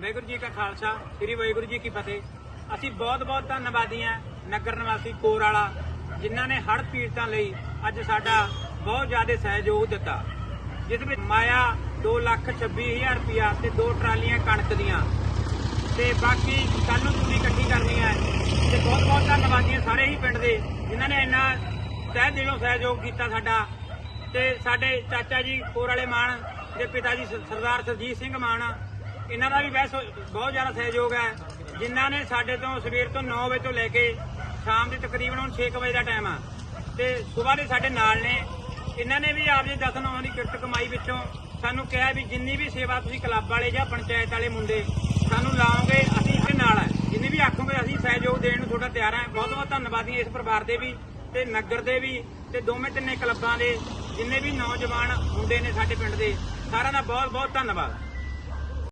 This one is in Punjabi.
ਵਾਹਿਗੁਰੂ ਜੀ ਕਾ ਖਾਲਸਾ, ਸ੍ਰੀ ਵਾਹਿਗੁਰੂ ਜੀ ਕੀ ਫਤਿਹ। ਅਸੀਂ ਬਹੁਤ ਬਹੁਤ ਧੰਨਵਾਦੀ ਹਾਂ ਨਗਰ ਨਿਵਾਸੀ ਕੋਰ ਵਾਲਾ, ਜਿਨ੍ਹਾਂ ਨੇ ਹੜ੍ਹ ਪੀੜਤਾਂ ਲਈ ਅੱਜ ਸਾਡਾ ਬਹੁਤ ਜ਼ਿਆਦਾ ਸਹਿਯੋਗ ਦਿੱਤਾ। ਜਿਸ ਵਿੱਚ ਮਾਇਆ 2 ਲੱਖ 26 ਹਜ਼ਾਰ ਰੁਪਇਆ ਤੇ ਦੋ ਟਰਾਲੀਆਂ ਕਣਕ ਦੀਆਂ। ਤੇ ਬਾਕੀ ਕੱਲ ਨੂੰ ਤੁਸੀਂ ਇਕੱਠੀ ਕਰਨੀ ਹੈ ਤੇ ਬਹੁਤ ਬਹੁਤ ਧੰਨਵਾਦੀ ਹਾਂ ਸਾਰੇ ਹੀ ਪਿੰਡ ਦੇ, ਜਿਨ੍ਹਾਂ ਨੇ ਇੰਨਾ ਤਹਿ ਦਿਲੋਂ ਸਹਿਯੋਗ ਕੀਤਾ ਸਾਡਾ। ਤੇ ਸਾਡੇ ਚਾਚਾ ਜੀ ਕੋਰ ਵਾਲੇ ਮਾਨ ਦੇ ਪਿਤਾ ਜੀ ਸਰਦਾਰ ਸਰਜੀਤ ਸਿੰਘ ਮਾਨ ਇਹਨਾਂ ਦਾ ਵੀ ਵੈਸ ਬਹੁਤ ਜ਼ਿਆਦਾ ਸਹਿਯੋਗ ਹੈ। ਜਿਨ੍ਹਾਂ ਨੇ ਸਾਡੇ ਤੋਂ ਸਵੇਰ ਤੋਂ 9 ਵਜੇ ਤੋਂ ਲੈ ਕੇ ਸ਼ਾਮ ਦੇ ਤਕਰੀਬਨ ਹੁਣ 6 ਵਜੇ ਦਾ ਟਾਈਮ ਆ। ਤੇ ਸਵੇਰ ਦੇ ਸਾਡੇ ਨਾਲ ਨੇ। ਇਹਨਾਂ ਨੇ ਵੀ ਆਪਦੇ ਦਸਨ ਆਉਣ ਦੀ ਕਿਰਤ ਕਮਾਈ ਵਿੱਚੋਂ ਸਾਨੂੰ ਕਿਹਾ ਵੀ ਜਿੰਨੀ ਵੀ ਸੇਵਾ ਤੁਸੀਂ ਕਲੱਬ ਵਾਲੇ ਜਾਂ ਪੰਚਾਇਤ ਵਾਲੇ ਮੁੰਡੇ ਸਾਨੂੰ ਲਾਓਗੇ, ਅਸੀਂ ਇਹਦੇ ਨਾਲ ਹੈ ਜਿੰਨੀ ਵੀ ਆਖੋਗੇ, ਅਸੀਂ ਸਹਿਯੋਗ ਦੇਣ ਨੂੰ ਤੁਹਾਡਾ ਤਿਆਰ ਹਾਂ ਬਹੁਤ ਬਹੁਤ ਧੰਨਵਾਦੀ ਹਾਂ ਇਸ ਪਰਿਵਾਰ ਦੇ ਵੀ ਤੇ ਨਗਰ ਦੇ ਵੀ ਤੇ ਦੋਵੇਂ ਤਿੰਨੇ ਕਲੱਬਾਂ ਦੇ ਜਿੰਨੇ ਵੀ ਨੌਜਵਾਨ ਹੁੰਦੇ ਨੇ ਸਾਡੇ ਪਿੰਡ ਦੇ, ਸਾਰਿਆਂ ਦਾ ਬਹੁਤ ਬਹੁਤ ਧੰਨਵਾਦ।